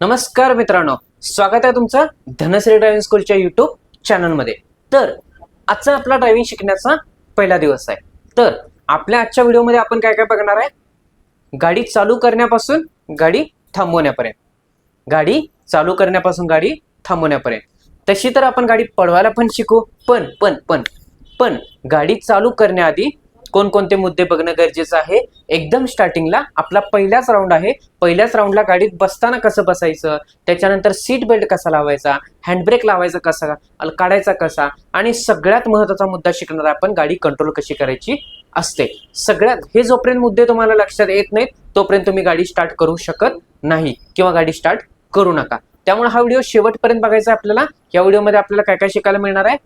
नमस्कार मित्रांनो स्वागत आहे तुमचं धनश्री ड्रायव्हिंग स्कूलच्या युट्यूब चॅनलमध्ये तर आजचा आपला ड्रायव्हिंग शिकण्याचा पहिला दिवस आहे. तर आपल्या आजच्या व्हिडिओमध्ये आपण काय काय बघणार आहे? गाडी चालू करण्यापासून गाडी थांबवण्यापर्यंत. गाडी चालू करण्यापासून गाडी थांबवण्यापर्यंत. तशी तर आपण गाडी पळवायला पण शिकू. पण पण पण पण गाडी चालू करण्याआधी कोणकोणते मुद्दे बघणं गरजेचं आहे? एकदम स्टार्टिंगला आपला पहिलाच राऊंड आहे. पहिल्याच राऊंडला गाडीत बसताना कसं बसायचं? त्याच्यानंतर सीट बेल्ट कसा लावायचा? हँडब्रेक लावायचा कसा? काढायचा कसा? आणि सगळ्यात महत्त्वाचा मुद्दा शिकणार आहे आपण गाडी कंट्रोल कशी करायची असते. सगळ्यात हे जोपर्यंत मुद्दे तुम्हाला लक्षात येत नाहीत तोपर्यंत तुम्ही गाडी स्टार्ट करू शकत नाही किंवा गाडी स्टार्ट करू नका. त्यामुळे हा व्हिडिओ शेवटपर्यंत बघायचा आहे आपल्याला. या व्हिडिओमध्ये आपल्याला काय काय शिकायला मिळणार आहे?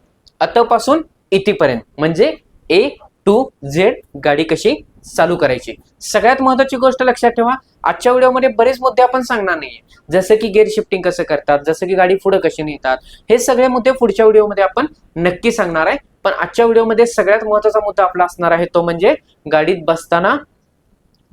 अतपासून इथेपर्यंत. म्हणजे ए टू झेड गाडी कशी चालू करायची? सगळ्यात महत्वाची गोष्ट लक्षात ठेवा आजच्या व्हिडिओमध्ये बरेच मुद्दे आपण सांगणार नाहीये. जसं की गेअर शिफ्टिंग कसं करतात जसं की गाडी पुढे कशी नेतात हे सगळे मुद्दे पुढच्या व्हिडिओमध्ये आपण नक्की सांगणार आहे. पण आजच्या व्हिडिओमध्ये सगळ्यात महत्त्वाचा मुद्दा आपला असणार आहे तो म्हणजे गाडीत बसताना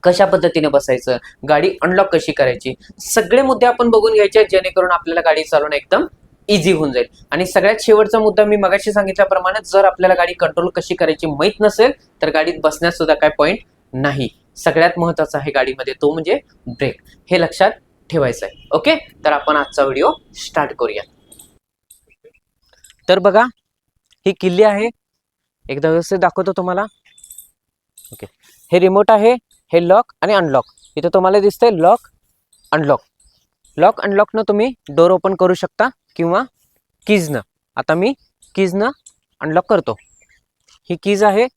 कशा पद्धतीने बसायचं गाडी अनलॉक कशी करायची? सगळे मुद्दे आपण बघून घ्यायचे जेणेकरून आपल्याला गाडी चालवणं एकदम इझी होऊन जाईल. आणि सगळ्यात शेवटचा मुद्दा मी मगाशी सांगितल्याप्रमाणे जर आपल्याला गाडी कंट्रोल कशी करायची माहीत नसेल तर गाडीत बसण्यात सुद्धा काय पॉईंट नाही. सगळ्यात महत्त्वाचा आहे गाडीमध्ये तो म्हणजे ब्रेक हे लक्षात ठेवायचं आहे. ओके तर आपण आजचा व्हिडिओ स्टार्ट करूया. तर बघा ही किल्ली आहे. एकदा व्यवस्थित दाखवतो तुम्हाला. ओके हे रिमोट आहे हे लॉक आणि अनलॉक इथं तुम्हाला दिसतंय लॉक अनलॉक लॉक अनलॉकनं तुम्ही डोर ओपन करू शकता. किंवा कीजनं. आता मी कीजनं अनलॉक करतो. ही कीज आहे.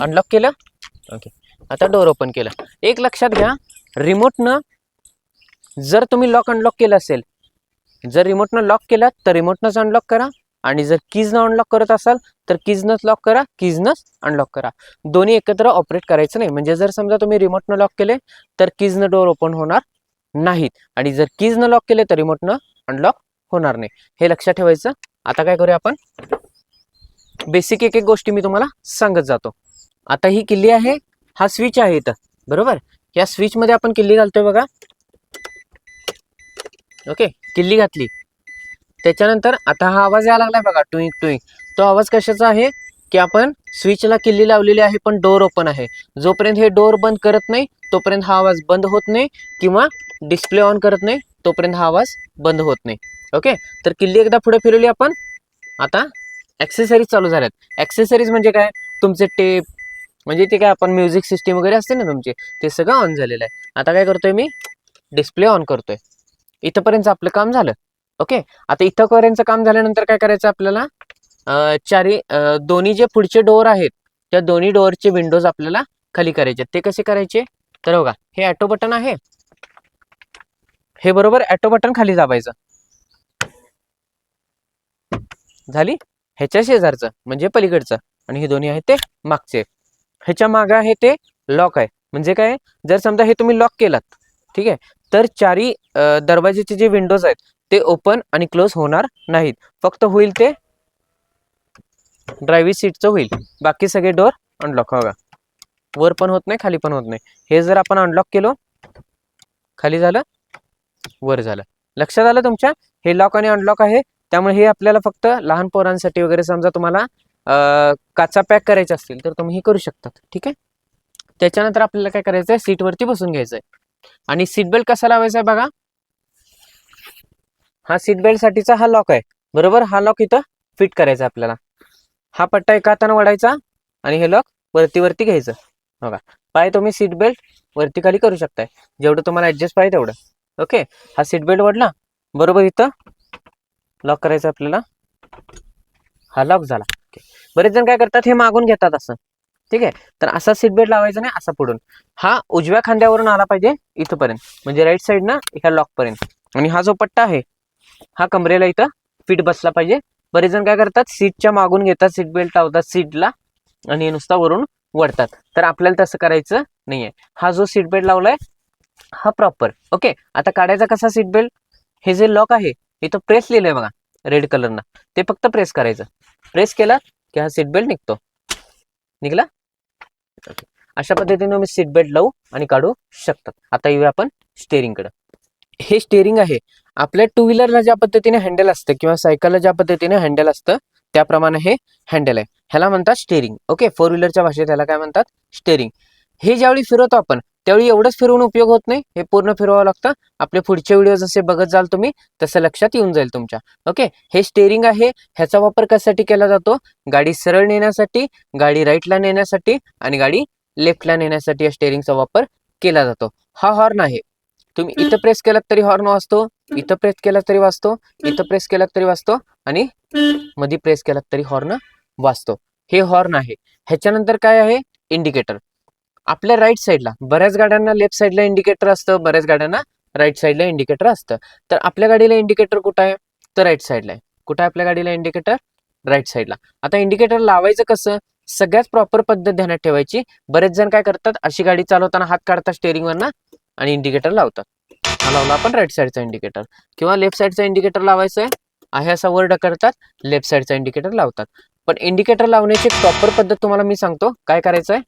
अनलॉक केलं? ओके आता डोर ओपन केलं. एक लक्षात घ्या रिमोटनं जर तुम्ही लॉक अनलॉक केलं असेल जर रिमोटनं लॉक केलं तर रिमोटनंच अनलॉक करा. आणि जर कीजनं अनलॉक करत असाल तर कीजनंच लॉक करा कीजनंच अनलॉक करा. दोन्ही एकत्र ऑपरेट करायचं नाही. म्हणजे जर समजा तुम्ही रिमोटनं लॉक केले तर कीजनं डोर ओपन होणार नाहीत. आणि जर कीजनं लॉक केले तर रिमोटनं अनलॉक होणार नाही. हे लक्षात ठेवायचं. आता काय करूया आपण? बेसिक एक एक गोष्टी मी तुम्हाला सांगत जातो. आता ही किल्ली आहे हा स्विच आहे इथं. बरोबर? या स्विच मध्ये आपण किल्ली घालतोय बघा. ओके किल्ली घातली. त्याच्यानंतर आता हा आवाज यायला लागलाय बघा. टुईंग टुईंग. तो आवाज कशाचा आहे? की आपण स्विचला किल्ली लावलेली आहे पण डोर ओपन आहे. जोपर्यंत हे डोर बंद करत नाही तोपर्यंत हा आवाज बंद होत नाही किंवा डिस्प्ले ऑन करत नाही तोपर्यंत हा आवाज बंद होत नाही. ओके तर किल्ली एकदा पुढे फिरवली आपण. आता ॲक्सेसरीज चालू झाल्यात. ॲक्सेसरीज म्हणजे काय? तुमचे टेप म्हणजे ते काय आपण म्युझिक सिस्टीम वगैरे असते ना तुमचे ते सगळं ऑन झालेलं आहे. आता काय करतोय मी? डिस्प्ले ऑन करतोय. इथंपर्यंत आपलं काम झालं. ओके आता इथंपर्यंतचं काम झाल्यानंतर काय करायचं आपल्याला? चारी दोन्ही जे पुढचे डोअर आहेत त्या दोन्ही डोअरचे विंडोज आपल्याला खाली करायचे ते कसे करायचे? तर बघा हे ॲटो बटन आहे. हे बरोबर ॲटो बटन खाली दाबायचं. झाली? ह्याच्या शेजारचं म्हणजे पलीकडचं. आणि हे दोन्ही आहेत ते मागचे. ह्याच्या मागं आहे ते लॉक आहे. म्हणजे काय? जर समजा हे तुम्ही लॉक केलात ठीक आहे? तर चारी दरवाजेचे जे विंडोज आहेत ते ओपन आणि क्लोज होणार नाहीत. फक्त होईल ते ड्रायव्हिंग सीटचं होईल. बाकी सगळे डोर अनलॉक बघा. वर पण होत नाही खाली पण होत नाही. हे जर आपण अनलॉक केलो खाली झालं वर झालं. लक्षात आलं तुमच्या? हे लॉक आणि अनलॉक आहे. त्यामुळे हे आपल्याला फक्त लहान पोरांसाठी वगैरे समजा तुम्हाला काचा पॅक करायचा असतील तर तुम्ही हे करू शकतात. ठीक आहे? त्याच्यानंतर आपल्याला काय करायचं आहे सीटवरती बसून घ्यायचं आहे आणि सीट बेल्ट कसा लावायचा आहे बघा? हा सीट बेल्टसाठीचा हा लॉक आहे. बरोबर? हा लॉक इथं फिट करायचा आपल्याला. हा पट्टा एका हाताने वडायचा आणि हे लॉक वरती वरती घ्यायचं. बघा. पाय तुम्ही सीट बेल्ट वरती खाली करू शकताय. जेवढं तुम्हाला ऍडजस्ट पाहिजे तेवढं. ओके हा सीट बेल्ट वाढला. बरोबर इथं. लॉक करायचं आपल्याला. हा लॉक झाला. बरेच जण काय करतात हे मागून घेतात असं. ठीक आहे? तर असा सीट बेल्ट लावायचा नाही असा पुढून. हा उजव्या खांद्यावरून आला पाहिजे इथपर्यंत. म्हणजे राईट साईड ना ह्या लॉक पर्यंत आणि हा जो पट्टा आहे हा कमरेला इथं फिट बसला पाहिजे. बरेच जण काय करतात सीटच्या मागून घेतात सीट बेल्ट लावतात सीटला आणि नुसता वरून वडतात तर आपल्याला तसं करायचं नाहीये. हा जो सीट बेल्ट लावलाय हा प्रॉपर ओके आता काढायचा कसा सीट बेल्ट हे जे लॉक आहे इथं प्रेस लिहिलंय बघा रेड कलरनं ते फक्त प्रेस करायचं. प्रेस केला की हा सीट बेल्ट निघतो. निघला? ओके अशा पद्धतीने मी सीट बेल्ट लावू आणि काढू शकतात. आता येऊया आपण स्टेअरिंगकडे हे स्टेअरिंग आहे. आपल्या टू व्हीलरला ज्या पद्धतीने हँडल असतं किंवा सायकलला ज्या पद्धतीने हँडल असतं त्याप्रमाणे हे हँडल आहे. ह्याला म्हणतात स्टेअरिंग ओके फोर व्हीलरच्या भाषेत ह्याला काय म्हणतात? स्टेअरिंग हे ज्यावेळी फिरवतो आपण त्यावेळी एवढंच फिरवून उपयोग होत नाही हे पूर्ण फिरवावं लागतं. आपले पुढचे व्हिडिओ जसे बघत जाल तुम्ही तसं लक्षात येऊन जाईल तुमच्या. ओके हे स्टेअरिंग आहे ह्याचा वापर कशासाठी केला जातो? गाडी सरळ नेण्यासाठी गाडी राईटला नेण्यासाठी आणि गाडी लेफ्टला नेण्यासाठी या स्टेअरिंगचा वापर केला जातो. हा हॉर्न आहे. तुम्ही इथं प्रेस केलात तरी हॉर्न वाजतो इथं प्रेस केलात तरी वाजतो इथं प्रेस केलात तरी वाजतो आणि मध्ये प्रेस केलात तरी हॉर्न वाजतो. हे हॉर्न आहे. ह्याच्यानंतर काय आहे? इंडिकेटर आपल्या राईट साईडला बऱ्याच गाड्यांना लेफ्ट साईडला इंडिकेटर असतं बऱ्याच गाड्यांना राईट साईडला इंडिकेटर असतं. तर आपल्या गाडीला इंडिकेटर कुठं आहे? तर राईट साईडला आहे. कुठं आहे आपल्या गाडीला इंडिकेटर राईट साईडला आता इंडिकेटर लावायचं कसं? सगळ्यात प्रॉपर पद्धत ध्यानात ठेवायची. बरेच जण काय करतात? अशी गाडी चालवताना हात काढतात स्टेअरिंगवरनं आणि इंडिकेटर लावतात. हा लावला आपण राईट साईडचा इंडिकेटर किंवा लेफ्ट साईडचा इंडिकेटर लावायचं आहे आहे असा वर्ड करतात लेफ्ट साईडचा इंडिकेटर लावतात. पण इंडिकेटर लावण्याची प्रॉपर पद्धत तुम्हाला मी सांगतो काय करायचं आहे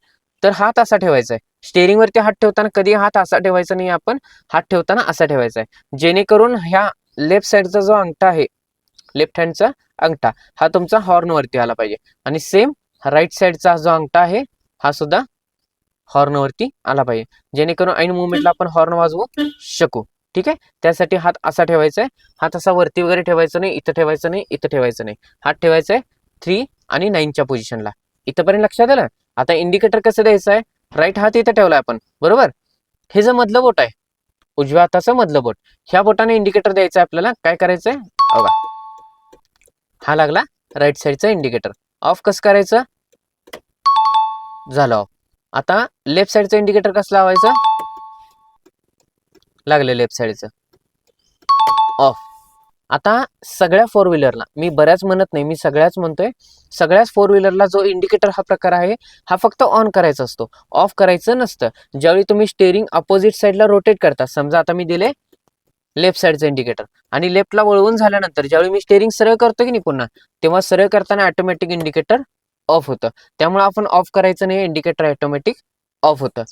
तर हात असा ठेवायचा आहे स्टेअरिंगवरती हात ठेवताना कधी हात असा ठेवायचा नाही आपण हात ठेवताना असा ठेवायचा आहे जेणेकरून ह्या लेफ्ट साईडचा जो अंगठा आहे लेफ्ट हँडचा अंगठा हा तुमचा हॉर्नवरती आला पाहिजे. आणि सेम राईट साईडचा जो अंगठा आहे हा सुद्धा हॉर्नवरती आला पाहिजे. जेणेकरून ऐन मुवमेंटला आपण हॉर्न वाजवू शकू. ठीक आहे? त्यासाठी हात असा ठेवायचा आहे हात असा वरती वगैरे ठेवायचा नाही इथं ठेवायचं नाही इथं ठेवायचं नाही. हात ठेवायचा आहे थ्री आणि नाईनच्या पोझिशनला इथंपर्यंत लक्षात आलं? आता इंडिकेटर कसं द्यायचं आहे? राईट हात इथं ठेवला आपण. बरोबर? हे जे मधलं बोट आहे उजव्या हाताचं मधलं बोट ह्या बोटाने इंडिकेटर द्यायचं आहे आपल्याला. काय करायचंय? बघा. हा लागला राईट साईडचा इंडिकेटर ऑफ कसं करायचं? झालं ऑफ आता लेफ्ट साईडचं इंडिकेटर कसं लावायचं? लागलं लेफ्ट साईडचं ऑफ आता सगळ्या फोर व्हीलरला मी बऱ्याच म्हणत नाही मी सगळ्याच म्हणतोय. सगळ्याच फोर व्हीलरला जो इंडिकेटर हा प्रकार आहे हा फक्त ऑन करायचा असतो. ऑफ करायचं नसतं. ज्यावेळी तुम्ही स्टेअरिंग अपोजिट साईडला रोटेट करता समजा आता मी दिले लेफ्ट साईडचं इंडिकेटर आणि लेफ्टला वळवून झाल्यानंतर ज्यावेळी मी स्टेअरिंग सरळ करतो की नाही पुन्हा तेव्हा सरळ करताना ऑटोमॅटिक इंडिकेटर ऑफ होतं. त्यामुळे आपण ऑफ करायचं नाही इंडिकेटर ऑटोमॅटिक ऑफ होतं.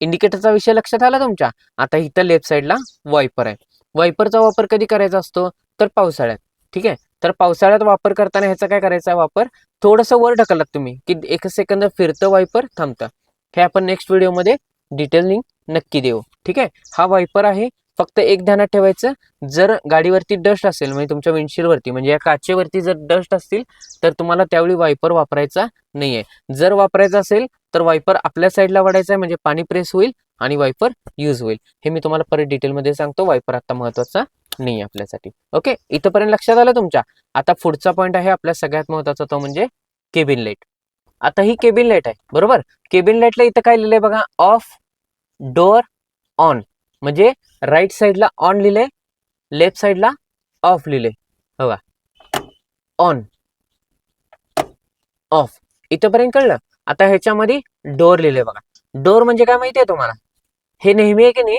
इंडिकेटरचा विषय लक्षात आला तुमच्या? आता इथं लेफ्ट साईडला वायपर आहे. वायपरचा वापर कधी करायचा असतो? तर पावसाळ्यात. ठीक आहे? तर पावसाळ्यात वापर करताना ह्याचा काय करायचा वापर? थोडंसं वर ढकललात तुम्ही की एक सेकंद फिरतं वायपर थांबतं. हे आपण नेक्स्ट व्हिडिओमध्ये डिटेलिंग नक्की देऊ. ठीक आहे? हा वायपर आहे फक्त एक ध्यानात ठेवायचं. जर गाडीवरती डस्ट असेल म्हणजे तुमच्या विंडशीलवरती म्हणजे या काचेवरती जर डस्ट असतील तर तुम्हाला त्यावेळी वायपर वापरायचा नाही आहे जर वापरायचा असेल तर वायपर आपल्या साईडला वाढायचा आहे म्हणजे पाणी प्रेस होईल आणि वायपर यूज होईल. हे मी तुम्हाला परत डिटेलमध्ये सांगतो. वायपर आता महत्त्वाचा नाही आहे आपल्यासाठी. ओके इथंपर्यंत लक्षात आलं तुमच्या? आता पुढचा पॉईंट आहे आपल्या सगळ्यात महत्त्वाचा तो म्हणजे केबिन लाइट आता ही केबिन लाइट आहे बरोबर? केबिन लाईटला इथं काय लिहिलंय बघा? ऑफ डोअर ऑन म्हणजे राईट साईडला ऑन लिहिले लेफ्ट साईडला ऑफ लिहिले बघा हो ऑन ऑफ इथंपर्यंत कळलं? आता ह्याच्यामध्ये डोअर लिहिले बघा. डोअर म्हणजे काय माहिती आहे तुम्हाला? हे नेहमी आहे की नाही?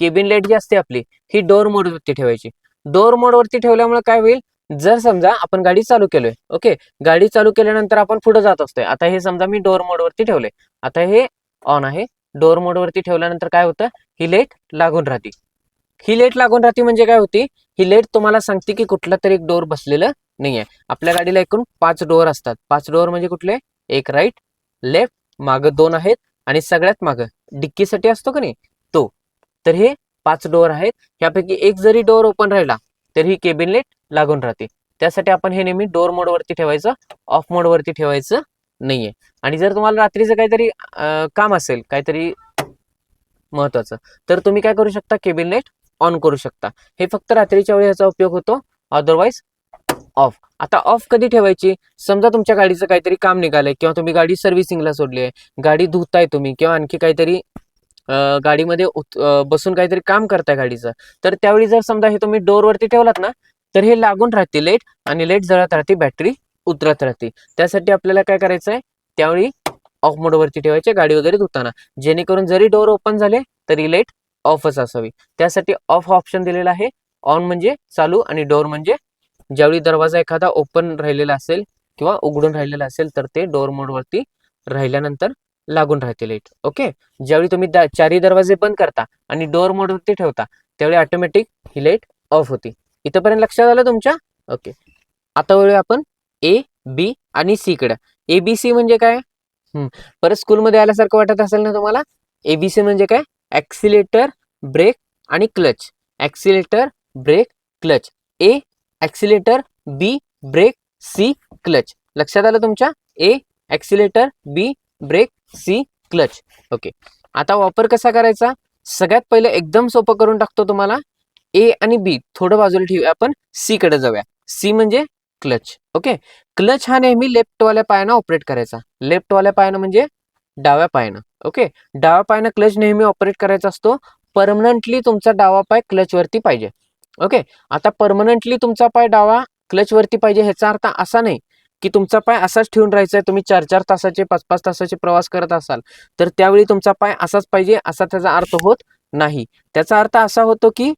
केबिन लाइट जी असते आपली ही डोअर मोडवरती ठेवायची. डोअर मोडवरती ठेवल्यामुळे काय होईल? जर समजा आपण गाडी चालू केलोय ओके गाडी चालू केल्यानंतर आपण पुढे जात असतोय. आता हे समजा मी डोअर मोडवरती ठेवले. आता हे ऑन आहे. डोअर मोडवरती ठेवल्यानंतर काय होतं? ही लाइट लागून राहते. ही लाइट लागून राहते म्हणजे काय होती? ही लाइट तुम्हाला सांगते की कुठला तरी एक डोअर बसलेलं नाहीये. आपल्या गाडीला एकूण पाच डोअर असतात. पाच डोअर म्हणजे कुठले? एक राईट लेफ्ट मागं दोन आहेत आणि सगळ्यात मागं. डिक्कीसाठी असतो का नाही? तर हे पाच डोअर आहेत. ह्यापैकी एक जरी डोअर ओपन राहिला तर ही केबिन लाइट लागून राहते. त्यासाठी आपण हे नेहमी डोअर मोडवरती ठेवायचं ऑफ मोडवरती ठेवायचं नाहीये. आणि जर तुम्हाला रात्रीचं काहीतरी काम असेल काहीतरी महत्वाचं तर तुम्ही काय करू शकता? केबिन लाइट ऑन करू शकता. हे फक्त रात्रीच्या वेळी याचा उपयोग होतो. अदरवाईज ऑफ आता ऑफ कधी ठेवायची? समजा तुमच्या गाडीचं काहीतरी काम निघालंय किंवा तुम्ही गाडी सर्व्हिसिंगला सोडली आहे. गाडी धुताय तुम्ही किंवा आणखी काहीतरी गाडीमध्ये बसून काहीतरी काम करताय गाडीचं. तर त्यावेळी जर समजा हे तुम्ही डोअरवरती ठेवलात ना तर हे लागून राहते लेट आणि लेट जळत राहते बॅटरी उतरत राहते. त्यासाठी आपल्याला काय करायचं आहे त्यावेळी ऑफ मोडवरती ठेवायचे गाडी वगैरे धुताना. जेणेकरून जरी डोअर ओपन झाले तरी लाइट ऑफच असावी. त्यासाठी ऑफ ऑप्शन दिलेला आहे. ऑन म्हणजे चालू आणि डोअर म्हणजे ज्यावेळी दरवाजा एखादा ओपन राहिलेला असेल किंवा उघडून राहिलेला असेल तर ते डोअर मोडवरती राहिल्यानंतर लागून राहते लाइट ओके ज्यावेळी तुम्ही चारही दरवाजे बंद करता आणि डोअर मोडवरती ठेवता त्यावेळी ऑटोमॅटिक ही लाइट ऑफ होती. इथंपर्यंत लक्षात आलं तुमच्या? ओके आता वळूया आपण ए बी आणि सी कडे. ए बी सी म्हणजे काय? परत स्कूलमध्ये आल्यासारखं वाटत असेल ना तुम्हाला? ए बी सी म्हणजे काय? ॲक्सिलेटर ब्रेक आणि clutch accelerator brake clutch A accelerator B brake C clutch लक्षात आलं तुमच्या? A accelerator B brake C clutch. Okay. आता वापर कसा करायचा? सगळ्यात पहिले एकदम सोपं करून टाकतो तुम्हाला. ए आणि बी थोडं बाजूला ठेवूया आपण. सी कडे जाऊया. सी म्हणजे क्लच. ओके? क्लच हा नेहमी लेफ्टवाल्या पायानं ऑपरेट करायचा. लेफ्टवाल्या पायानं म्हणजे डाव्या पायानं. ओके? डाव्या पायानं क्लच नेहमी ऑपरेट करायचा असतो. परमनंटली तुमचा डावा पाय क्लचवरती पाहिजे. ओके? आता परमनंटली तुमचा पाय डावा क्लचवरती पाहिजे ह्याचा अर्थ असा नाही. की तुमचा पाय असाच ठेवून राहायचा आहे तुम्ही चार चार तासाचे पाच पाच तासाचे प्रवास करत असाल तर त्यावेळी तुमचा पाय असाच पाहिजे असा त्याचा अर्थ होत नाही. त्याचा अर्थ असा होतो की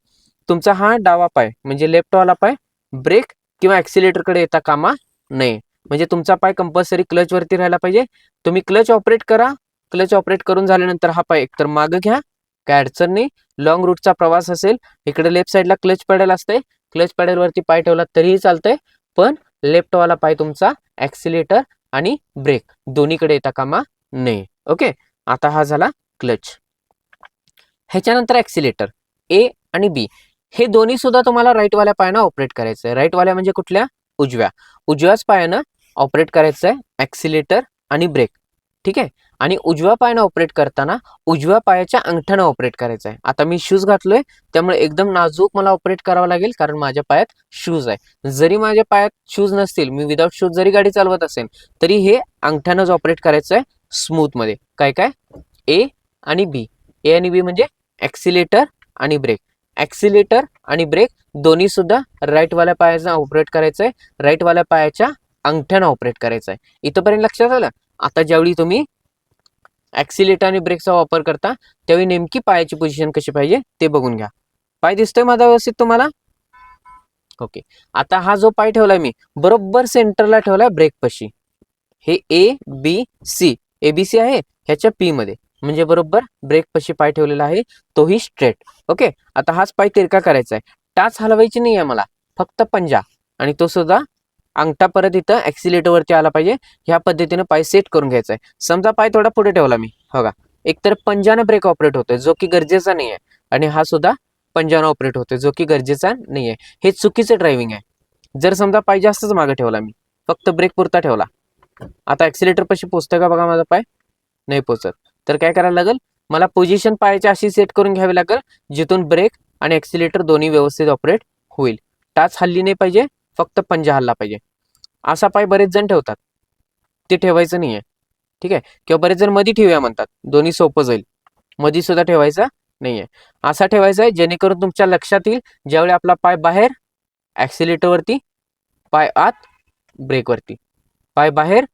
तुमचा हा डावा पाय म्हणजे लेफ्टवाला पाय ब्रेक किंवा ॲक्सिलेटरकडे येता कामा नये. म्हणजे तुमचा पाय कंपल्सरी क्लच वरती राहायला पाहिजे. तुम्ही क्लच ऑपरेट करा. क्लच ऑपरेट करून झाल्यानंतर हा पाय एकतर मागं घ्या. काय अडचण नाही. लॉंग रूटचा प्रवास असेल. इकडे लेफ्ट साईडला क्लच पॅडल असते क्लच पॅडलवरती पाय ठेवला तरीही चालतंय. पण लेफ्टवाला पाय तुमचा ॲक्सिलेटर आणि ब्रेक दोन्हीकडे येता कामा नये. ओके आता हा झाला क्लच ह्याच्यानंतर ॲक्सिलेटर ए आणि बी हे दोन्ही सुद्धा तुम्हाला राईटवाल्या पायानं ऑपरेट करायचं आहे राईटवाल्या म्हणजे कुठल्या? उजव्या. उजव्याच पायानं ऑपरेट करायचं आहे ॲक्सिलेटर आणि ब्रेक ठीक आहे? आणि उजव्या पायानं ऑपरेट करताना उजव्या पायाच्या अंगठ्यानं ऑपरेट करायचं आहे. आता मी शूज घातलोय त्यामुळे एकदम नाजूक मला ऑपरेट करावं लागेल कारण माझ्या पायात शूज आहे. जरी माझ्या पायात शूज नसतील मी विदाऊट शूज जरी गाडी चालवत असेल तरी हे अंगठ्यानंच ऑपरेट करायचं आहे स्मूथमध्ये काय काय? ए आणि बी ए आणि बी म्हणजे ॲक्सिलेटर आणि ब्रेक ॲक्सिलेटर आणि ब्रेक दोन्ही सुद्धा राईटवाल्या पायाचा ऑपरेट करायचं आहे राईटवाल्या पायाच्या अंगठ्यानं ऑपरेट करायचं आहे. इथंपर्यंत लक्षात आलं? आता ज्यावेळी तुम्ही ॲक्सिलेटर आणि ब्रेकचा वापर करता त्यावेळी नेमकी पायाची पोझिशन कशी पाहिजे ते बघून घ्या. पाय दिसतोय माझा व्यवस्थित तुम्हाला? ओके आता हा जो पाय ठेवलाय मी बरोबर सेंटरला ठेवलाय ब्रेक पशी. हे A B C A B C आहे ह्याच्या पी मध्ये. म्हणजे बरोबर ब्रेक पशी पाय ठेवलेला आहे तोही स्ट्रेट ओके आता हाच पाय तिरका करायचा आहे टाच हलवायची नाही आहे मला. फक्त पंजा. आणि तो सुद्धा अंगठा परत इथं ऍक्सिलेटरवरती आला पाहिजे. ह्या पद्धतीने पाय सेट करून घ्यायचा आहे समजा पाय थोडा पुढे ठेवला मी. हो का? एकतर पंजानं ब्रेक ऑपरेट होतोय जो की गरजेचा नाही आहे आणि हा सुद्धा पंजानं ऑपरेट होतोय जो की गरजेचा नाही आहे हे चुकीचं ड्रायव्हिंग आहे. जर समजा पाय जास्तच मागे ठेवला मी फक्त ब्रेक पुरता ठेवला. आता ॲक्सिलेटर पशी पोचतोय का बघा माझा पाय? नाही पोचत. तर काय करायला लागेल? मला पोझिशन पायाची अशी सेट करून घ्यावी लागेल जिथून ब्रेक आणि ॲक्सिलेटर दोन्ही व्यवस्थित ऑपरेट होईल. टाच हल्ली नाही पाहिजे फक्त पंजा हल्ला पाहिजे. असा पाय बरेच जण ठेवतात. ते ठेवायचं नाही आहे ठीक आहे? किंवा बरेच जण मधी ठेवूया म्हणतात. दोन्ही सोपं जाईल. मधी सुद्धा ठेवायचा नाही आहे असा ठेवायचा आहे जेणेकरून तुमच्या लक्षात येईल ज्यावेळी आपला पाय बाहेर ॲक्सिलेटरवरती पाय आत ब्रेकवरती पाय बाहेर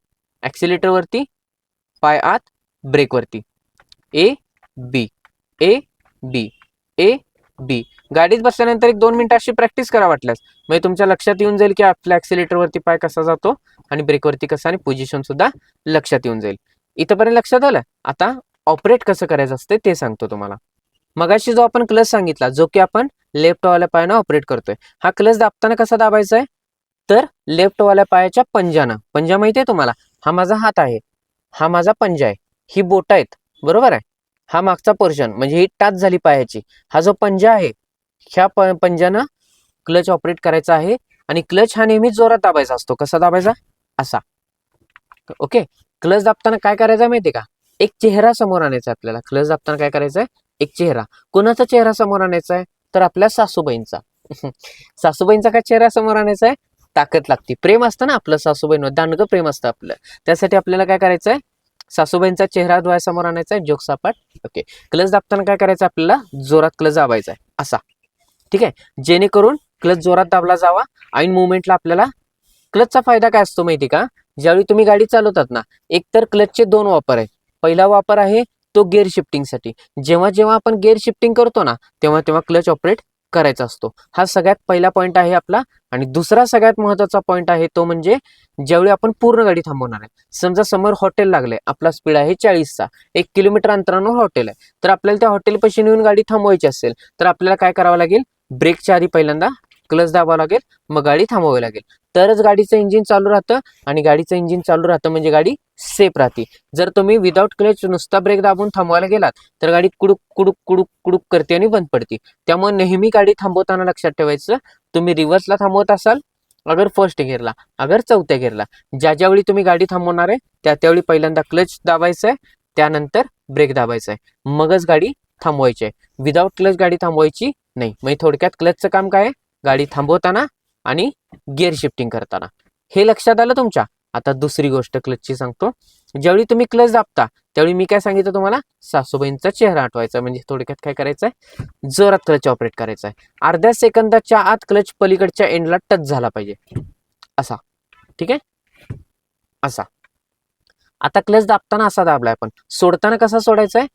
ॲक्सिलेटरवरती पाय आत ब्रेकवरती A B A B A B गाडीत बसल्यानंतर एक दोन मिनिटं अशी प्रॅक्टिस करा वाटल्यास. म्हणजे तुमच्या लक्षात येऊन जाईल की आपल्या ॲक्सिलेटरवरती पाय कसा जातो आणि ब्रेकवरती कसा आणि पोझिशन सुद्धा लक्षात येऊन जाईल. इथंपर्यंत लक्षात आलं? आता ऑपरेट कसं करायचं असते ते सांगतो तुम्हाला. मगाशी जो आपण क्लच सांगितला जो की आपण लेफ्टवाल्या पायानं ऑपरेट करतोय. हा क्लच दाबताना कसा दाबायचा आहे तर लेफ्टवाल्या पायाच्या पंजानं. पंजा माहिती आहे तुम्हाला? हा माझा हात आहे. हा माझा पंजा आहे. ही बोट आहेत. बरोबर आहे? हा मागचा पोर्शन म्हणजे ही टाच झाली पायाची. हा जो पंजा आहे ह्या पंजानं क्लच ऑपरेट करायचा आहे आणि क्लच हा नेहमी जोरात दाबायचा असतो. कसा दाबायचा? असा. ओके क्लच दाबताना काय करायचं माहिती का? एक चेहरा समोर आणायचा आपल्याला. क्लच दाबताना काय करायचं आहे एक चेहरा. कोणाचा चेहरा समोर आणायचा आहे? तर आपल्या सासूबाईंचा. सासूबाईंचा काय चेहरा समोर आणायचा आहे? ताकद लागते. प्रेम असतं ना आपलं सासूबाईंवर. दांडगं प्रेम असतं आपलं. त्यासाठी आपल्याला काय करायचं आहे सासूबाईंचा चेहरा डोळ्यासमोर आणायचा आहे जोक सापाट ओके क्लच दाबताना काय करायचं आपल्याला? जोरात क्लच दाबायचा आहे. असा. ठीक आहे? जेणेकरून क्लच जोरात दाबला जावा. ऐन मुवमेंटला आपल्याला क्लचचा फायदा काय असतो माहिती का? ज्यावेळी तुम्ही गाडी चालवतात ना एक तर क्लचचे दोन वापर आहेत. पहिला वापर आहे तो गेअर शिफ्टिंगसाठी जेव्हा जेव्हा आपण गेअर शिफ्टिंग करतो ना तेव्हा तेव्हा क्लच ऑपरेट करायचा असतो. हा सगळ्यात पहिला पॉईंट आहे आपला आणि दुसरा सगळ्यात महत्त्वाचा पॉईंट आहे तो म्हणजे ज्यावेळी आपण पूर्ण गाडी थांबवणार आहे. समजा समोर हॉटेल लागले आपला स्पीड आहे चाळीसचा. एक किलोमीटर अंतरावर हॉटेल आहे. तर आपल्याला त्या हॉटेल नेऊन गाडी थांबवायची असेल तर आपल्याला काय करावं लागेल? ब्रेकच्या आधी पहिल्यांदा क्लच दाबावं लागेल मग गाडी थांबावी लागेल. तरच गाडीचं इंजिन चालू राहतं आणि गाडीचं इंजिन चालू राहतं म्हणजे गाडी सेफ राहते. जर तुम्ही विदाऊट क्लच नुसता ब्रेक दाबून थांबवायला गेलात तर गाडी कुडूक कुडूक कुडूक कुडूक करते आणि बंद पडते. त्यामुळे नेहमी गाडी थांबवताना लक्षात ठेवायचं तुम्ही रिव्हर्सला थांबवत असाल अगर फर्स्ट गिअरला अगर चौथ्या गिअरला ज्या ज्यावेळी तुम्ही गाडी थांबवणार आहे त्या त्यावेळी पहिल्यांदा क्लच दाबायचं आहे त्यानंतर ब्रेक दाबायचा आहे मगच गाडी थांबवायची आहे. विदाऊट क्लच गाडी थांबवायची नाही. म्हणजे थोडक्यात क्लचचं काम काय आहे? गाडी थांबवताना आणि गिअर शिफ्टिंग करताना. हे लक्षात आलं तुमच्या? आता दुसरी गोष्ट क्लचची सांगतो. ज्यावेळी तुम्ही क्लच दाबता त्यावेळी मी काय सांगितलं तुम्हाला? सासूबाईंचा चेहरा आठवायचा म्हणजे थोडक्यात काय करायचं आहे जोरात क्लच ऑपरेट करायचा आहे अर्ध्या सेकंदाच्या आत क्लच पलीकडच्या एंडला टच झाला पाहिजे. असा. ठीक आहे? असा. आता क्लच दाबताना असा दाबलाय आपण. सोडताना कसा सोडायचा आहे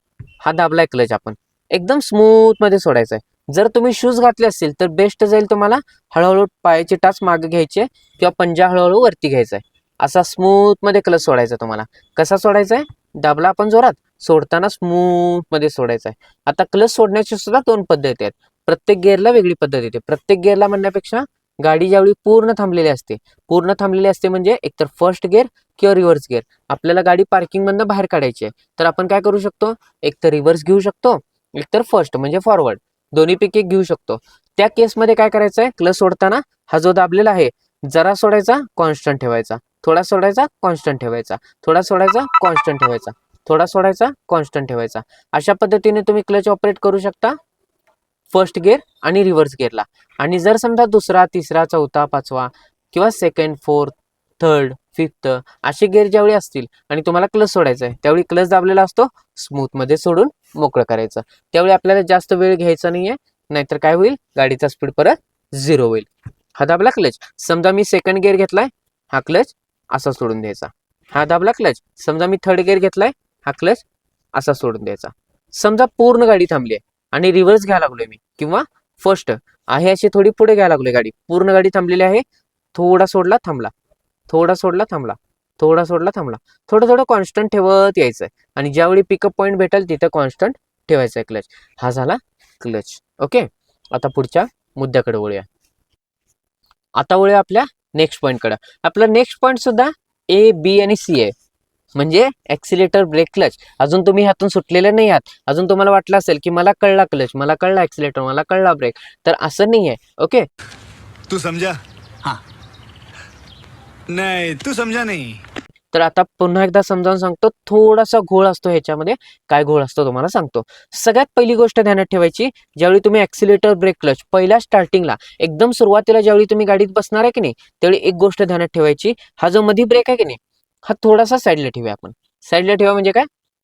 हा दाबलाय क्लच आपण. एकदम स्मूथमध्ये सोडायचा आहे जर तुम्ही शूज घातले असतील तर बेस्ट जाईल तुम्हाला हळूहळू पायाची टाच मागे घ्यायचे किंवा पंजा हळूहळू वरती घ्यायचा आहे. असा स्मूथमध्ये क्लच सोडायचा तुम्हाला. कसा सोडायचा आहे? दाबला आपण जोरात सोडताना स्मूथमध्ये सोडायचा आहे. आता क्लच सोडण्याची सुद्धा दोन पद्धती आहेत. प्रत्येक गेअरला वेगळी पद्धत येते. प्रत्येक गिअरला म्हणण्यापेक्षा गाडी ज्यावेळी पूर्ण थांबलेली असते पूर्ण थांबलेली असते म्हणजे एकतर फर्स्ट गेअर किंवा रिव्हर्स गेअर आपल्याला गाडी पार्किंगमधनं बाहेर काढायची आहे. तर आपण काय करू शकतो? एक तर रिव्हर्स घेऊ शकतो एकतर फर्स्ट म्हणजे फॉरवर्ड दोन्हीपैकी एक घेऊ शकतो. त्या केसमध्ये काय करायचं आहे क्लच सोडताना हा जो दाबलेला आहे जरा सोडायचा कॉन्स्टंट ठेवायचा. थोडा सोडायचा कॉन्स्टंट ठेवायचा. थोडा सोडायचा कॉन्स्टंट ठेवायचा. थोडा सोडायचा कॉन्स्टंट ठेवायचा. अशा पद्धतीने तुम्ही क्लच ऑपरेट करू शकता. फर्स्ट गिअर आणि रिव्हर्स गिअरला आणि जर समजा दुसरा तिसरा चौथा पाचवा किंवा सेकंड फोर्थ थर्ड फिफ्थ असे गिअर ज्यावेळी असतील आणि तुम्हाला क्लच सोडायचा आहे त्यावेळी क्लच दाबलेला असतो स्मूथमध्ये सोडून मोकळं करायचं. त्यावेळी आपल्याला जास्त वेळ घ्यायचा नाहीये नाहीतर काय होईल? गाडीचा स्पीड परत झिरो होईल. हा दाबला क्लच समजा मी सेकंड गिअर घेतलाय हा क्लच असा सोडून द्यायचा. हा दाबला क्लच समजा मी थर्ड गिअर घेतलाय हा क्लच असा सोडून द्यायचा. समजा पूर्ण गाडी थांबली आहे आणि रिव्हर्स घ्यायला लागलोय मी किंवा फर्स्ट आहे अशी थोडी पुढे घ्यायला लागलोय गाडी. पूर्ण गाडी थांबलेली आहे थोडा सोडला थांबला. थोडा सोडला थांबला. थोडा सोडला थांबला. थोडं थोडं कॉन्स्टंट ठेवत यायचं आणि ज्यावेळी पिकअप पॉईंट भेटेल तिथं कॉन्स्टंट ठेवायचं आहे क्लच हा झाला क्लच ओके आता पुढच्या मुद्द्याकडे वळूया. आता वळूया आपल्या नेक्स्ट पॉईंटकडे आपला नेक्स्ट पॉईंट सुद्धा ए बी आणि सी आहे. म्हणजे ॲक्सिलेटर ब्रेक क्लच अजून तुम्ही ह्यातून सुटलेले नाही आहात. अजून तुम्हाला वाटलं असेल की मला कळला क्लच मला कळला ॲक्सिलेटर मला कळला ब्रेक तर असं नाही आहे ओके तू समझा हाँ. नाही तू समजा नाही. तर आता पुन्हा एकदा समजावून सांगतो थोडासा घोळ असतो ह्याच्यामध्ये. काय घोळ असतो तुम्हाला सांगतो. सगळ्यात पहिली गोष्ट ध्यानात ठेवायची ज्यावेळी तुम्ही ॲक्सिलेटर ब्रेक क्लच पहिल्या स्टार्टिंगला एकदम सुरुवातीला ज्यावेळी तुम्ही गाडीत बसणार आहे की नाही त्यावेळी एक गोष्ट ध्यानात ठेवायची हा जो मध्ये ब्रेक आहे की नाही हा थोडासा साईडला ठेवूया आपण. साईडला ठेवा म्हणजे काय?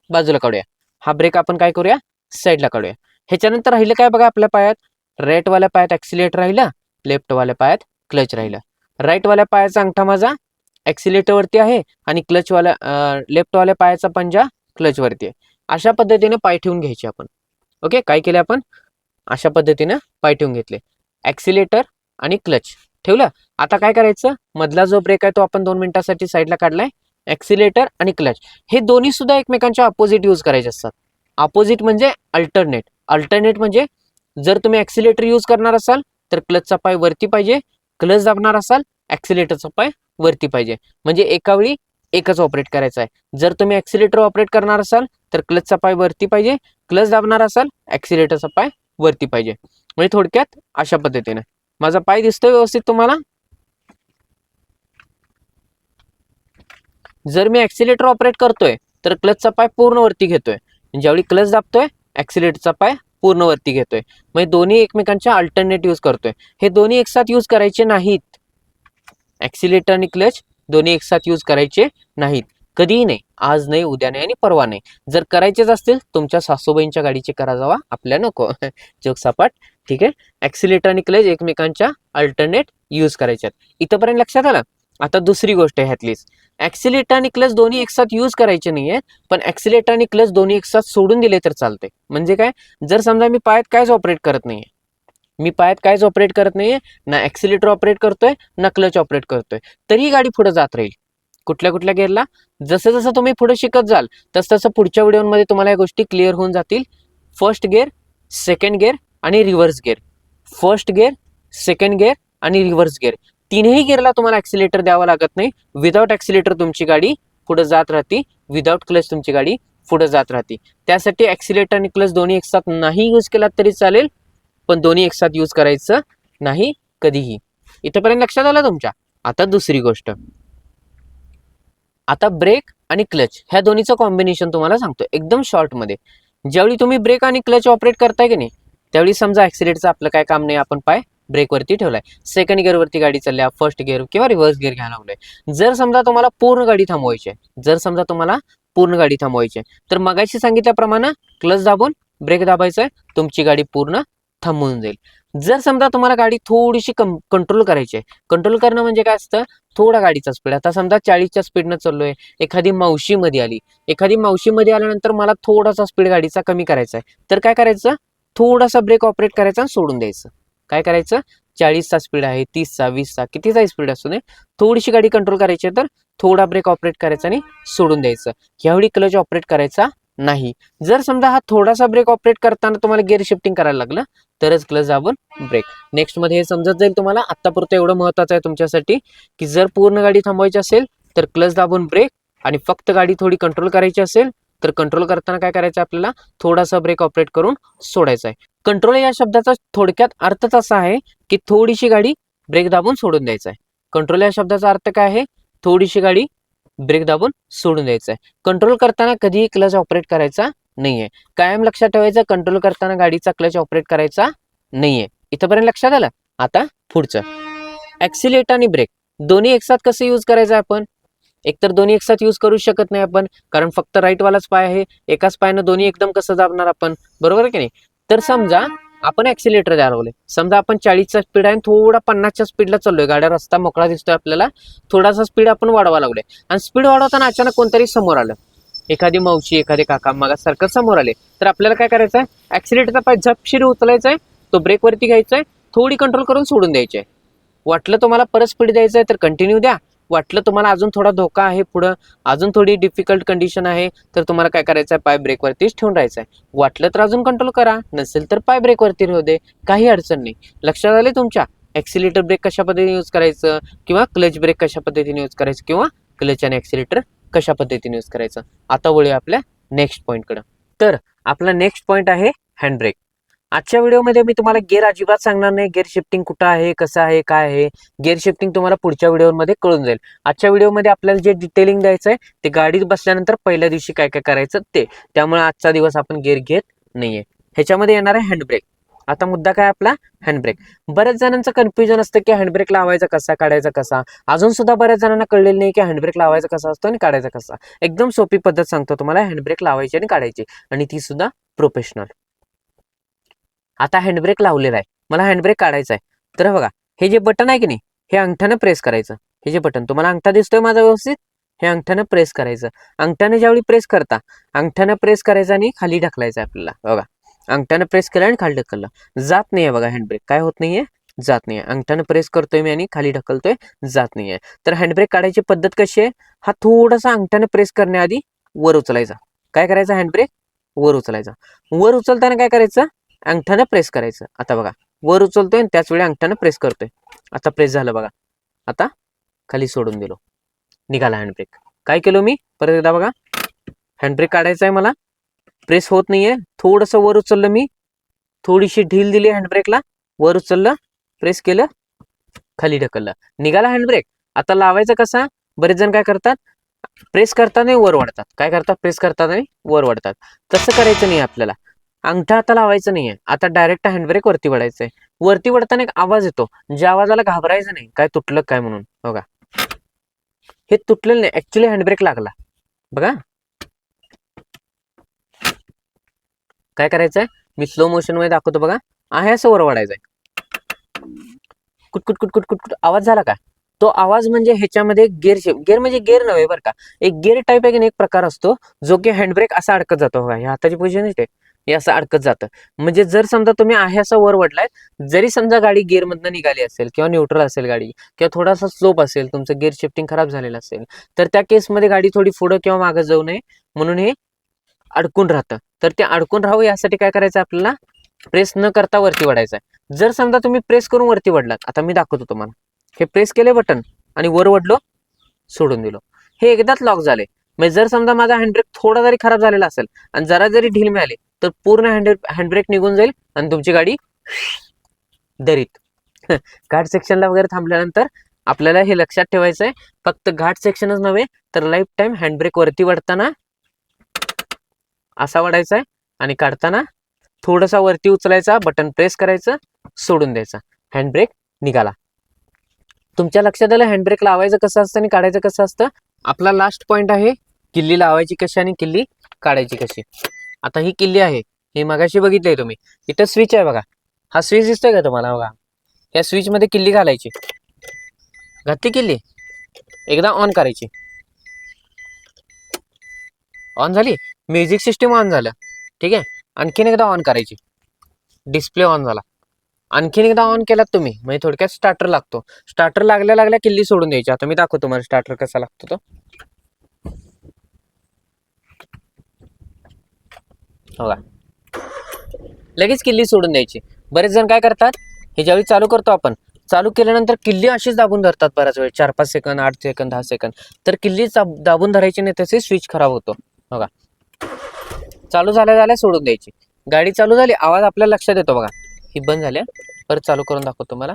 बाजूला काढूया. हा ब्रेक आपण काय करूया? साईडला काढूया. ह्याच्यानंतर राहिलं काय बघा आपल्या पायात? राईटवाल्या पायात ॲक्सिलेटर राहिलं लेफ्टवाल्या पायात क्लच राहिलं. राईटवाल्या पायाचा अंगठा माझा ॲक्सिलेटरवरती आहे आणि क्लचवाल्या लेफ्टवाल्या पायाचा पंजा क्लचवरती आहे. अशा पद्धतीने पाय ठेवून घ्यायचे आपण. ओके काय केले आपण? अशा पद्धतीने पाय ठेवून घेतले. ॲक्सिलेटर आणि क्लच ठेवलं? आता काय करायचं? मधला जो ब्रेक आहे तो आपण दोन मिनिटासाठी साईडला काढलाय. ॲक्सिलेटर आणि क्लच हे दोन्ही सुद्धा एकमेकांच्या अपोजिट यूज करायचे असतात. अपोजिट म्हणजे अल्टरनेट अल्टरनेट म्हणजे जर तुम्ही ॲक्सिलेटर यूज करणार असाल तर क्लचचा पाय वरती पाहिजे क्लच दाबणार असाल ॲक्सिलेटरचा पाय वरती पाहिजे. म्हणजे एका वेळी एकच ऑपरेट करायचा आहे. जर तुम्ही ऍक्सिलेटर ऑपरेट करणार असाल तर क्लचचा पाय वरती पाहिजे. क्लच दाबणार असाल ॲक्सिलेटरचा पाय वरती पाहिजे. म्हणजे थोडक्यात अशा पद्धतीने. माझा पाय दिसतोय व्यवस्थित तुम्हाला? जर मी ऍक्सिलेटर ऑपरेट करतोय तर क्लचचा पाय पूर्ण वरती घेतोय. ज्यावेळी क्लच दाबतोय ॲक्सिलेटरचा पाय पूर्ण वरती घेतोय म्हणजे दोन्ही एकमेकांच्या अल्टरनेट यूज करतोय. हे दोन्ही एकसाथ यूज करायचे नाहीत. ॲक्सिलेटर आणि क्लच दोन्ही एकसाथ यूज करायचे नाहीत. कधीही नाही. आज नाही उद्या नाही आणि परवा नाही. जर करायचेच असतील तुमच्या सासूबाईंच्या गाडीचे करा जावा. आपल्या नको. जोक सपाट. ठीक आहे? ॲक्सिलेटर आणि क्लच एकमेकांच्या अल्टरनेट यूज करायच्यात इथंपर्यंत लक्षात आलं? आता दुसरी गोष्ट आहे ह्यातलीच. ॲक्सिलेटर आणि क्लच दोन्ही एकसाथ यूज करायचे नाहीये पण ॲक्सिलेटर आणि क्लच दोन्ही एकसाथ सोडून दिले तर चालते. म्हणजे काय? जर समजा मी पायात कायच ऑपरेट करत नाहीये. मी पायात कायच ऑपरेट करत नाहीये ना ॲक्सिलेटर ऑपरेट करतोय ना क्लच ऑपरेट करतोय. तरीही गाडी पुढे जात राहील. कुठल्या कुठल्या गेअरला जसं जसं तुम्ही पुढे शिकत जाल तसं तसं पुढच्या व्हिडिओमध्ये तुम्हाला या गोष्टी क्लिअर होऊन जातील. फर्स्ट गेअर सेकंड गेअर आणि reverse gear first gear second gear आणि रिव्हर्स गेअर तिन्ही गिअरला तुम्हाला ॲक्सिलेटर द्यावं लागत नाही. विदाऊट ॲक्सिलेटर तुमची गाडी पुढे जात राहते. विदाऊट क्लच तुमची गाडी पुढे जात राहते. त्यासाठी ॲक्सिलेटर आणि क्लच दोन्ही एकसाथ नाही यूज केलात तरी चालेल पण दोन्ही एकसाथ यूज करायचं नाही कधीही. इथंपर्यंत लक्षात आलं तुमच्या? आता दुसरी गोष्ट. आता ब्रेक आणि क्लच ह्या दोन्हीचं कॉम्बिनेशन तुम्हाला सांगतो एकदम शॉर्टमध्ये ज्यावेळी तुम्ही ब्रेक आणि क्लच ऑपरेट करताय की नाही त्यावेळी समजा ॲक्सिलेटचं आपलं काय काम नाही आपण पाय ब्रेकवरती ठेवलाय. सेकंड गिअरवरती गाडी चालल्या फर्स्ट गिअर किंवा रिव्हर्स गिअर घ्यायला लावलंय जर समजा तुम्हाला पूर्ण गाडी थांबवायची आहे जर समजा तुम्हाला पूर्ण गाडी थांबवायची आहे तर मगाशी सांगितल्याप्रमाणे क्लच दाबून ब्रेक दाबायचंय आहे तुमची गाडी पूर्ण थांबून जाईल. जर समजा तुम्हाला गाडी थोडीशी कम कंट्रोल करायची आहे कंट्रोल करणं म्हणजे काय असतं? थोडा गाडीचा स्पीड आता समजा चाळीसच्या स्पीडनं चाललोय एखादी मावशीमध्ये आली. एखादी मावशीमध्ये आल्यानंतर मला थोडासा स्पीड गाडीचा कमी करायचा आहे तर काय करायचं? थोडासा ब्रेक ऑपरेट करायचा आणि सोडून द्यायचं. काय करायचं? चाळीसचा स्पीड आहे तीसचा वीसचा कितीचा स्पीड असू दे थोडीशी गाडी कंट्रोल करायची आहे तर थोडा ब्रेक ऑपरेट करायचा आणि सोडून द्यायचं. ह्यावेळी क्लच ऑपरेट करायचा नाही. जर समजा हा थोडासा ब्रेक ऑपरेट करताना तुम्हाला गिअर शिफ्टिंग करायला लागलं तरच क्लच दाबून ब्रेक नेक्स्टमध्ये हे समजत जाईल तुम्हाला आत्तापुरतं एवढं महत्वाचं आहे तुमच्यासाठी की जर पूर्ण गाडी थांबवायची असेल तर क्लच दाबून ब्रेक आणि फक्त गाडी थोडी कंट्रोल करायची असेल तर कंट्रोल करताना काय करायचं आपल्याला? थोडासा ब्रेक ऑपरेट करून सोडायचा आहे. कंट्रोल या शब्दाचा थोडक्यात अर्थच असा आहे की थोडीशी गाडी ब्रेक दाबून सोडून द्यायचा आहे. कंट्रोल या शब्दाचा अर्थ काय आहे? थोडीशी गाडी ब्रेक दाबून सोडून द्यायचा आहे. कंट्रोल करताना कधीही क्लच ऑपरेट करायचा नाहीये. कायम लक्षात ठेवायचं कंट्रोल करताना गाडीचा क्लच ऑपरेट करायचा नाहीये. इथंपर्यंत लक्षात आलं? आता पुढचं. ऍक्सिलेट आणि ब्रेक दोन्ही एकसाथ कसं यूज करायचं आपण? एकतर दोन्ही एकसाथ यूज करू शकत नाही आपण कारण फक्त राईटवालाच पाय आहे एकाच पायानं दोन्ही एकदम कसं दाबणार आपण? बरोबर आहे की नाही? तर समजा आपण ऍक्सिलेटर दाबवले समजा आपण चाळीसचा स्पीड आहे आणि थोडा पन्नासच्या स्पीडला चाललोय. गाड्या रस्ता मोकळा दिसतोय आपल्याला थोडासा स्पीड आपण वाढवा लागलोय. आणि स्पीड वाढवताना अचानक कोणतरी समोर आलं. एखादी मावशी एखादे काका मागासारखं समोर आले. तर आपल्याला काय करायचं आहे ऍक्सिलेटरचा पाय झपशीर उचलायचा आहे तो ब्रेकवरती घ्यायचा आहे थोडी कंट्रोल करून सोडून द्यायचे आहे वाटलं तुम्हाला परत स्पीड द्यायचं आहे तर कंटिन्यू द्या. वाटलं तुम्हाला अजून थोडा धोका आहे पुढं अजून थोडी डिफिकल्ट कंडिशन आहे तर तुम्हाला काय करायचं आहे पाय ब्रेकवरतीच ठेवून राहायचं आहे वाटलं तर अजून कंट्रोल करा नसेल तर पाय ब्रेकवरती राहू दे. काही अडचण नाही. लक्षात आले तुमच्या? ॲक्सिलेटर ब्रेक कशा पद्धतीने यूज करायचं? किंवा क्लच ब्रेक कशा पद्धतीने यूज करायचं? किंवा क्लच आणि ॲक्सिलेटर कशा पद्धतीने यूज करायचं? आता वळूया आपल्या नेक्स्ट पॉईंटकडं तर आपला नेक्स्ट पॉईंट आहे हँड ब्रेक आजच्या व्हिडिओमध्ये मी तुम्हाला गेअर अजिबात सांगणार नाही. गेअर शिफ्टिंग कुठं आहे कसं आहे काय आहे गेअर शिफ्टिंग तुम्हाला पुढच्या व्हिडिओमध्ये कळून जाईल. आजच्या व्हिडिओमध्ये आपल्याला जे डिटेलिंग द्यायचं आहे ते गाडीत बसल्यानंतर पहिल्या दिवशी काय काय करायचं ते. त्यामुळे आजचा दिवस आपण गेअर घेत नाहीये. ह्याच्यामध्ये येणार आहे हँडब्रेक आता मुद्दा काय आपला? हँडब्रेक बऱ्याच जणांचं कन्फ्युजन असतं की हँडब्रेक लावायचा कसा काढायचा कसा. अजून सुद्धा बऱ्याच जणांना कळलेलं नाही की हँडब्रेक लावायचा कसा असतो आणि काढायचा कसा. एकदम सोपी पद्धत सांगतो तुम्हाला हँडब्रेक लावायची आणि काढायची. आणि ती सुद्धा प्रोफेशनल आता हँडब्रेक लावलेला आहे. मला हँडब्रेक काढायचा आहे. तर बघा हे जे बटन आहे की नाही हे अंगठ्यानं प्रेस करायचं. हे जे बटन तुम्हाला अंगठा दिसतोय माझा व्यवस्थित? हे अंगठ्यानं प्रेस करायचं. अंगठ्यानं ज्यावेळी प्रेस करता अंगठ्यानं प्रेस करायचं आणि खाली ढकलायचं आपल्याला. बघा अंगठ्यानं प्रेस केलं आणि खाली ढकललं. जात नाहीये बघा हँडब्रेक काय होत नाहीये? जात नाहीये. अंगठ्यानं प्रेस करतोय मी आणि खाली ढकलतोय जात नाहीये. तर हँडब्रेक काढायची पद्धत कशी आहे? हा थोडासा अंगठ्यानं प्रेस करण्याआधी वर उचलायचा. काय करायचा? हँडब्रेक वर उचलायचा. वर उचलताना काय करायचं? अंगठ्यानं प्रेस करायचं. आता बघा वर उचलतोय आणि त्याच वेळी अंगठ्यानं प्रेस करतोय. आता प्रेस झालं बघा. आता खाली सोडून दिलो. निघाला हँडब्रेक काय केलो मी? परत एकदा बघा. हँडब्रेक काढायचा आहे मला. प्रेस होत नाहीये. थोडंसं वर उचललं मी. थोडीशी ढील दिली हँडब्रेकला वर उचललं. प्रेस केलं. खाली ढकललं. निघाला हँडब्रेक आता लावायचं कसा? बरेच जण काय करतात? प्रेस करताना वर वाढतात काय करतात? प्रेस करताना वर वाढतात तसं करायचं नाही आपल्याला. अंगठा आता लावायचं नाहीये. आता डायरेक्ट हँडब्रेक वरती वडायचंय वरती वडताना एक आवाज येतो. ज्या आवाजाला घाबरायचं नाही काय तुटलं काय म्हणून. बघा. हे तुटलेलं नाही. ऍक्च्युली हँडब्रेक लागला. बघा. काय करायचंय? मी स्लो मोशनमध्ये दाखवतो बघा. आहे असं वर वाढायचंय कुटकुट कुटकुट कुटकुट आवाज झाला का? तो आवाज म्हणजे ह्याच्यामध्ये गेअर गेअर म्हणजे गेअर नव्हे बरं का. एक गेअर टाईप आहे की एक प्रकार असतो जो की हँडब्रेक असा अडकत जातो. बघा ह्या हाताची पोझिशन आहे हे असं अडकत जातं. म्हणजे जर समजा तुम्ही आहे असं वर वडलाय जरी समजा गाडी गिअरमधनं निघाली असेल किंवा न्यूट्रल असेल गाडी किंवा थोडासा स्लोप असेल तुमचं गिअर शिफ्टिंग खराब झालेलं असेल तर त्या केसमध्ये गाडी थोडी पुढं किंवा मागं जाऊ नये म्हणून हे अडकून राहतं. तर ते अडकून राहावं यासाठी काय करायचं आपल्याला? प्रेस न करता वरती वडायचं आहे. जर समजा तुम्ही प्रेस करून वरती वडलात आता मी दाखवतो तुम्हाला. हे प्रेस केले बटन आणि वर वडलो सोडून दिलो. हे एकदाच लॉक झाले. म्हणजे जर समजा माझा हँडब्रेक थोडा जरी खराब झालेला असेल आणि जरा जरी ढील मिळाली तर पूर्ण हँड हँडब्रेक निघून जाईल आणि तुमची गाडी दरीत. घाट सेक्शनला वगैरे थांबल्यानंतर आपल्याला हे लक्षात ठेवायचं आहे फक्त घाट सेक्शनच नव्हे तर लाईफ टाईम हँडब्रेक वरती वाढताना असा वाढायचा आहे आणि काढताना थोडासा वरती उचलायचा बटन प्रेस करायचं सोडून द्यायचा. हँडब्रेक निघाला. तुमच्या लक्षात आलं हँडब्रेक लावायचं कसं असतं आणि काढायचं कसं असतं? आपला लास्ट पॉईंट आहे किल्ली लावायची कशी आणि किल्ली काढायची कशी? आता ही किल्ली आहे ही मगाशी बघितली तुम्ही. इथं स्विच आहे बघा. हा स्विच दिसतोय का तुम्हाला? बघा. या स्विचमध्ये किल्ली घालायची. घातली किल्ली? एकदा ऑन करायची. ऑन झाली? म्युझिक सिस्टीम ऑन झालं. ठीक आहे? आणखीन एकदा ऑन करायची. डिस्प्ले ऑन झाला. आणखीन एकदा ऑन केलात तुम्ही. म्हणजे थोडक्यात स्टार्टर लागतो. स्टार्टर लागल्या लागल्या किल्ली सोडून द्यायची. आता मी दाखवतो तुम्हाला स्टार्टर कसा लागतो तो. बघा. लगेच किल्ली सोडून द्यायची. बरेच जण काय करतात? हे ज्यावेळी चालू करतो आपण चालू केल्यानंतर किल्ली अशीच दाबून धरतात बऱ्याच वेळ. चार पाच सेकंद आठ सेकंद दहा सेकंद. तर किल्ली दाबून धरायची नाही त्याचे स्विच खराब होतो. बघा. चालू झाल्या झाल्या सोडून द्यायची. गाडी चालू झाली आवाज आपल्या लक्षात येतो बघा. ही बंद झाली परत चालू करून दाखवतो तुम्हाला.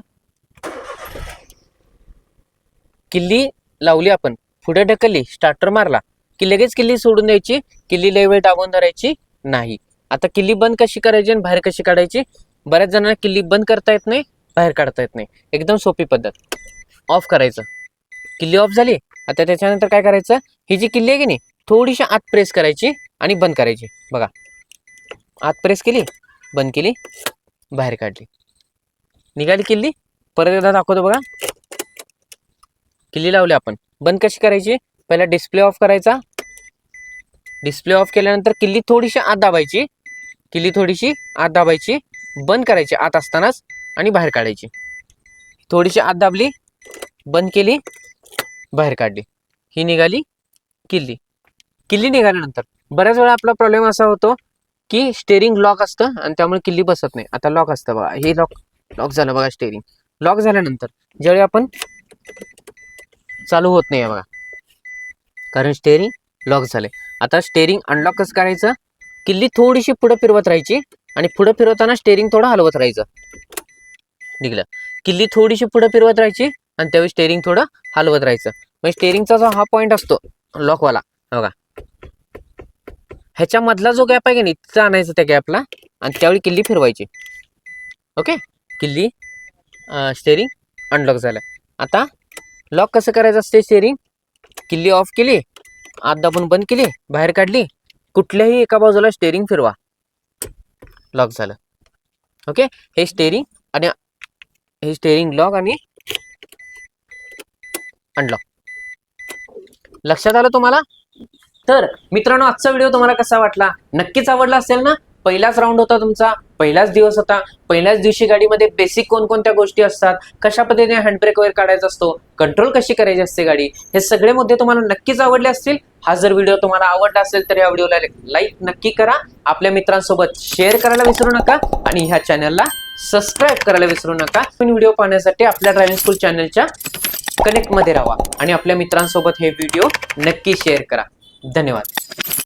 किल्ली लावली आपण. पुढे ढकलली स्टार्टर मारला की लगेच किल्ली सोडून द्यायची. किल्ली लय वेळ दाबून धरायची. नाही. आता किल्ली बंद कशी करायची आणि बाहेर कशी काढायची? बऱ्याच जणांना किल्ली बंद करता येत नाही बाहेर काढता येत नाही. एकदम सोपी पद्धत. ऑफ करायचं. किल्ली ऑफ झाली आता त्याच्यानंतर काय करायचं? ही जी किल्ली आहे की नाही थोडीशी आत प्रेस करायची आणि बंद करायची. बघा. आत प्रेस केली बंद केली बाहेर काढली. निघाली किल्ली. परत एकदा दाखवतो बघा. किल्ली लावली आपण. बंद कशी करायची? पहिला डिस्प्ले ऑफ करायचा. डिस्प्ले ऑफ केल्यानंतर किल्ली थोडीशी आत दाबायची. किल्ली थोडीशी आत दाबायची. बंद करायची. आत असतानाच आणि बाहेर काढायची. थोडीशी आत दाबली. बंद केली. बाहेर काढली. ही निघाली किल्ली. किल्ली निघाल्यानंतर बऱ्याच वेळा आपला प्रॉब्लेम असा होतो की स्टेरिंग लॉक असतं आणि त्यामुळे किल्ली बसत नाही. आता लॉक असतं बघा. हे लॉक लॉक झालं बघा स्टेरिंग लॉक झाल्यानंतर ज्यावेळी आपण चालू होत नाही आहे बघा. कारण स्टेरिंग लॉक झाले आता स्टेरिंग अनलॉक कसं करायचं. किल्ली थोडीशी पुढं फिरवत राहायची आणि पुढं फिरवताना स्टेरिंग थोडं हलवत राहायचं. निघलं. किल्ली थोडीशी पुढं फिरवत राहायची आणि त्यावेळी स्टेरिंग थोडं हलवत राहायचं. म्हणजे स्टेरिंगचा जो हा पॉईंट असतो लॉकवाला बघा. ह्याच्यामधला जो गॅप आहे की नाही तिथं आणायचं त्या गॅपला आणि त्यावेळी किल्ली फिरवायची. ओके? किल्ली स्टेरिंग अनलॉक झालं. आता लॉक कसं करायचं असते स्टेरिंग किल्ली ऑफ केली आत दाबून बंद केली बाहेर काढली. कुठल्याही एका बाजूला स्टेरिंग फिरवा. लॉक झालं. ओके हे स्टेरिंग आणि हे स्टेरिंग लॉक आणि अनलॉक लक्षात आलं तुम्हाला? तर मित्रांनो आजचा व्हिडिओ तुम्हाला कसा वाटला? नक्कीच आवडला असेल ना? पहिलाच राऊंड होता तुमचा पहिलाच दिवस होता पहिल्याच दिवशी गाडीमध्ये बेसिक कोणकोणत्या गोष्टी असतात कशा पद्धतीने हँडब्रेक वगैरे काढायचा असतो कंट्रोल कशी करायची असते गाडी हे सगळे मुद्दे तुम्हाला नक्कीच आवडले असतील. हा जर व्हिडिओ तुम्हाला आवडला असेल तर या व्हिडिओला लाईक नक्की करा. आपल्या मित्रांसोबत शेअर करायला विसरू नका आणि ह्या चॅनलला सबस्क्राईब करायला विसरू नका. व्हिडिओ पाहण्यासाठी आपल्या ड्रायव्हिंग स्कूल चॅनलच्या कनेक्टमध्ये राहा आणि आपल्या मित्रांसोबत हे व्हिडिओ नक्की शेअर करा. धन्यवाद.